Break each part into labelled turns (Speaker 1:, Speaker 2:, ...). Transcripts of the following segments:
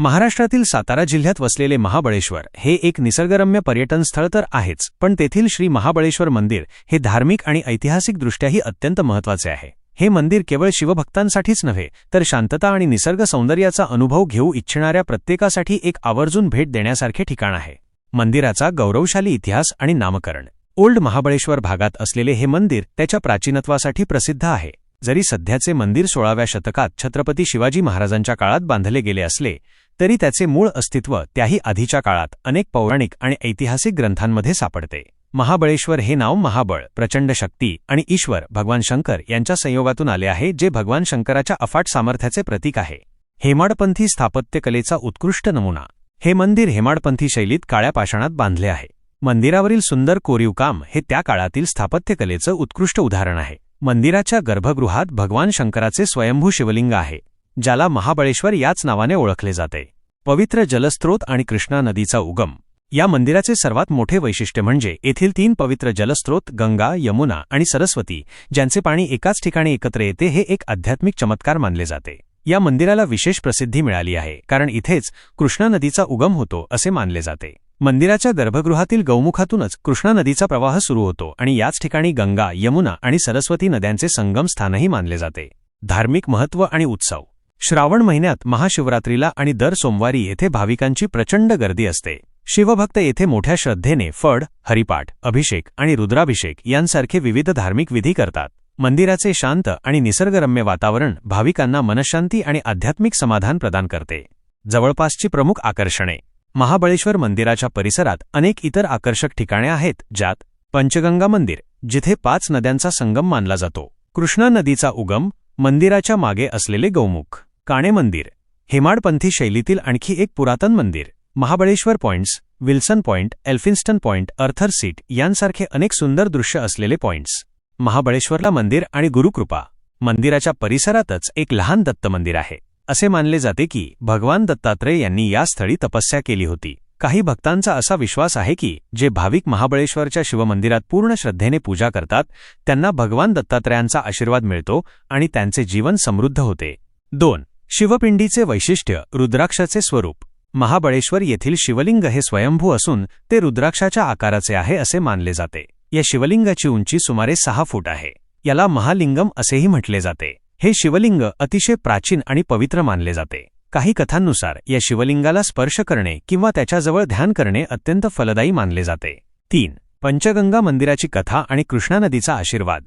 Speaker 1: महाराष्ट्रातील सातारा जिल्ह्यात वसलेले महाबळेश्वर हे एक निसर्गरम्य पर्यटन स्थळ तर आहेच पण तेथील श्री महाबळेश्वर मंदिर हे धार्मिक आणि ऐतिहासिकदृष्ट्याही अत्यंत महत्त्वाचे आहे. हे मंदिर केवळ शिवभक्तांसाठीच नव्हे तर शांतता आणि निसर्ग सौंदर्याचा अनुभव घेऊ इच्छिणाऱ्या प्रत्येकासाठी एक आवर्जून भेट देण्यासारखे ठिकाण आहे. मंदिराचा गौरवशाली इतिहास आणि नामकरण. ओल्ड महाबळेश्वर भागात असलेले हे मंदिर त्याच्या प्राचीनत्वासाठी प्रसिद्ध आहे. जरी सध्याचे मंदिर सोळाव्या शतकात छत्रपती शिवाजी महाराजांच्या काळात बांधले गेले असले तरी त्याचे मूळ अस्तित्व त्याही आधीच्या काळात अनेक पौराणिक आणि ऐतिहासिक ग्रंथांमध्ये सापडते. महाबळेश्वर हे नाव महाबळ प्रचंड शक्ती आणि ईश्वर भगवान शंकर यांच्या संयोगातून आले आहे जे भगवान शंकराच्या अफाट सामर्थ्याचे प्रतीक आहे. हेमाडपंथी स्थापत्यकलेचा उत्कृष्ट नमुना. हे मंदिर हेमाडपंथी शैलीत काळ्या पाषाणात बांधले आहे. मंदिरावरील सुंदर कोरीव काम हे त्या काळातील स्थापत्यकलेचं उत्कृष्ट उदाहरण आहे. मंदिराच्या गर्भगृहात भगवान शंकराचे स्वयंभू शिवलिंग आहे. ज्याला महाबळेश्वर याच नावाने ओळखले जाते. पवित्र जलस्रोत आणि कृष्णा नदीचा उगम. या मंदिराचे सर्वात मोठे वैशिष्ट्य म्हणजे येथील तीन पवित्र जलस्रोत गंगा यमुना आणि सरस्वती ज्यांचे पाणी एकाच ठिकाणी एकत्र येते हे एक आध्यात्मिक चमत्कार मानले जाते. या मंदिराला विशेष प्रसिद्धी मिळाली आहे कारण इथेच कृष्णा नदीचा उगम होतो असे मानले जाते. मंदिराच्या गर्भगृहातील गौमुखातूनच कृष्णा नदीचा प्रवाह सुरू होतो आणि याच ठिकाणी गंगा यमुना आणि सरस्वती नद्यांचे संगम स्थानही मानले जाते. धार्मिक महत्त्व आणि उत्सव. श्रावण महिन्यात महाशिवरात्रीला आणि दर सोमवारी येथे भाविकांची प्रचंड गर्दी असते. शिवभक्त येथे मोठ्या श्रद्धेने फड हरिपाठ अभिषेक आणि रुद्राभिषेक यांसारखे विविध धार्मिक विधी करतात. मंदिराचे शांत आणि निसर्गरम्य वातावरण भाविकांना मनशांती आणि आध्यात्मिक समाधान प्रदान करते. जवळपासची प्रमुख आकर्षणे. महाबळेश्वर मंदिराच्या परिसरात अनेक इतर आकर्षक ठिकाणे आहेत ज्यात पंचगंगा मंदिर जिथे पाच नद्यांचा संगम मानला जातो. कृष्णा नदीचा उगम मंदिराच्या मागे असलेले गौमुख. काणे मंदिर हेमाडपंथी शैलीतील आणखी एक पुरातन मंदिर Mahabaleshwar points Wilson point Elphinstone point Arthur seat यांसारखे अनेक सुंदर दृश्य असलेले पॉइंट्स. महाबळेश्वरला मंदिर आणि गुरुकृपा मंदिराच्या परिसरातच एक लहान दत्त मंदिर आहे. असे मानले जाते की भगवान दत्तात्रय यांनी या स्थळी तपस्या केली होती. काही भक्तांचा असा विश्वास आहे की जे भाविक महाबळेश्वरच्या शिवमंदिरात पूर्ण श्रद्धेने पूजा करतात त्यांना भगवान दत्तात्रयांचा आशीर्वाद मिळतो आणि त्यांचे जीवन समृद्ध होते. दोन शिवपिंडीचे वैशिष्ट्य रुद्राक्षाचे स्वरूप. महाबळेश्वर येथील शिवलिंग हे स्वयंभू असून ते रुद्राक्षाच्या आकाराचे आहे असे मानले जाते. या शिवलिंगाची उंची सुमारे सहा फूट आहे. याला महालिंगम असेही म्हटले जाते. हे शिवलिंग अतिशय प्राचीन आणि पवित्र मानले जाते. काही कथांनुसार या शिवलिंगाला स्पर्श करणे किंवा त्याच्याजवळ ध्यान करणे अत्यंत फलदायी मानले जाते. तीन. पंचगंगा मंदिराची कथा आणि कृष्णा नदीचा आशीर्वाद.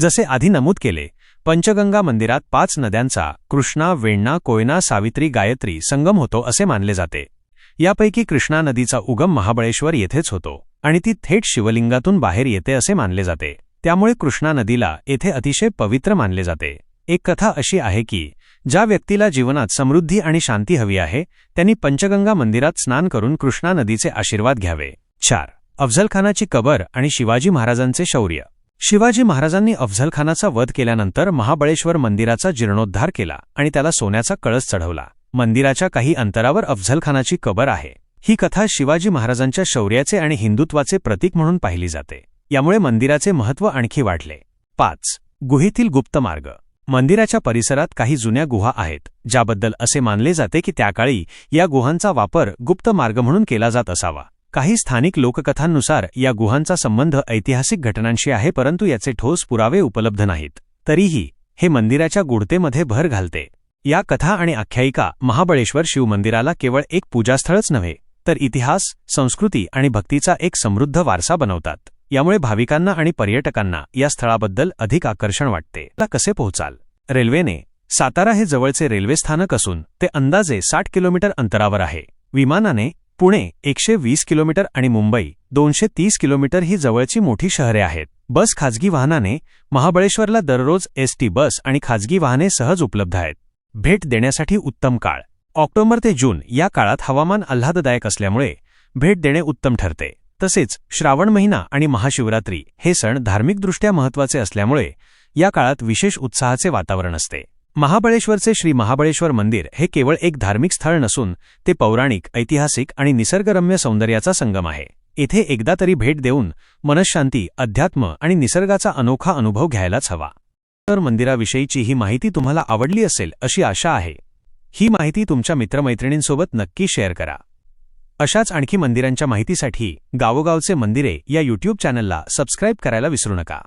Speaker 1: जसे आधी नमूद केले पंचगंगा मंदिरात पाच नद्यांचा कृष्णा वेण्णा कोयना सावित्री गायत्री संगम होतो असे मानले जाते. यापैकी कृष्णा नदीचा उगम महाबळेश्वर येथेच होतो आणि ती थेट शिवलिंगातून बाहेर येते असे मानले जाते. त्यामुळे कृष्णा नदीला येथे अतिशय पवित्र मानले जाते. एक कथा अशी आहे की ज्या व्यक्तीला जीवनात समृद्धी आणि शांती हवी आहे त्यांनी पंचगंगा मंदिरात स्नान करून कृष्णा नदीचे आशीर्वाद घ्यावे. चार. अफजलखानाची कबर आणि शिवाजी महाराजांचे शौर्य. शिवाजी महाराजांनी अफझलखानाचा वध केल्यानंतर महाबळेश्वर मंदिराचा जीर्णोद्धार केला आणि त्याला सोन्याचा कळस चढवला. मंदिराच्या काही अंतरावर अफझलखानाची कबर आहे. ही कथा शिवाजी महाराजांच्या शौर्याचे आणि हिंदुत्वाचे प्रतीक म्हणून पाहिली जाते. यामुळे मंदिराचे महत्त्व आणखी वाढले. पाच. गुहेतील गुप्त मार्ग. मंदिराच्या परिसरात काही जुन्या गुहा आहेत ज्याबद्दल असे मानले जाते की त्याकाळी या गुहांचा वापर गुप्त मार्ग म्हणून केला जात असावा. काही स्थानिक लोककथांनुसार या गुहांचा संबंध ऐतिहासिक घटनांशी आहे परंतु याचे ठोस पुरावे उपलब्ध नाहीत. तरीही हे मंदिराच्या गुढतेमध्ये भर घालते. या कथा आणि आख्यायिका महाबळेश्वर शिवमंदिराला केवळ एक पूजास्थळच नव्हे तर इतिहास संस्कृती आणि भक्तीचा एक समृद्ध वारसा बनवतात. यामुळे भाविकांना आणि पर्यटकांना या स्थळाबद्दल अधिक आकर्षण वाटते. ला कसे पोहोचाल? रेल्वेने सातारा हे जवळचे रेल्वे स्थानक असून ते अंदाजे साठ किलोमीटर अंतरावर आहे. विमानाने पुणे एकशे वीस किलोमीटर आणि मुंबई दोनशे तीस किलोमीटर ही जवळची मोठी शहरे आहेत. बस खाजगी वाहनाने महाबळेश्वरला दररोज एसटी बस आणि खाजगी वाहने सहज उपलब्ध आहेत. भेट देण्यासाठी उत्तम काळ. ऑक्टोबर ते जून या काळात हवामान आल्हाददायक असल्यामुळे भेट देणे उत्तम ठरते. तसेच श्रावण महिना आणि महाशिवरात्री हे सण धार्मिकदृष्ट्या महत्त्वाचे असल्यामुळे या काळात विशेष उत्साहाचे वातावरण असते. महाबळेश्वरचे श्री महाबळेश्वर मंदिर हे केवळ एक धार्मिक स्थळ नसून ते पौराणिक ऐतिहासिक आणि निसर्गरम्य सौंदर्याचा संगम आहे. येथे एकदा तरी भेट देऊन मनशांती अध्यात्म आणि निसर्गाचा अनोखा अनुभव घ्यायलाच हवा. तर मंदिराविषयीची ही माहिती तुम्हाला आवडली असेल अशी आशा आहे. ही माहिती तुमच्या मित्रमैत्रिणींसोबत नक्की शेअर करा. अशाच आणखी मंदिरांच्या माहितीसाठी गावोगावचे मंदिरे या यूट्यूब चॅनलला सबस्क्राईब करायला विसरू नका.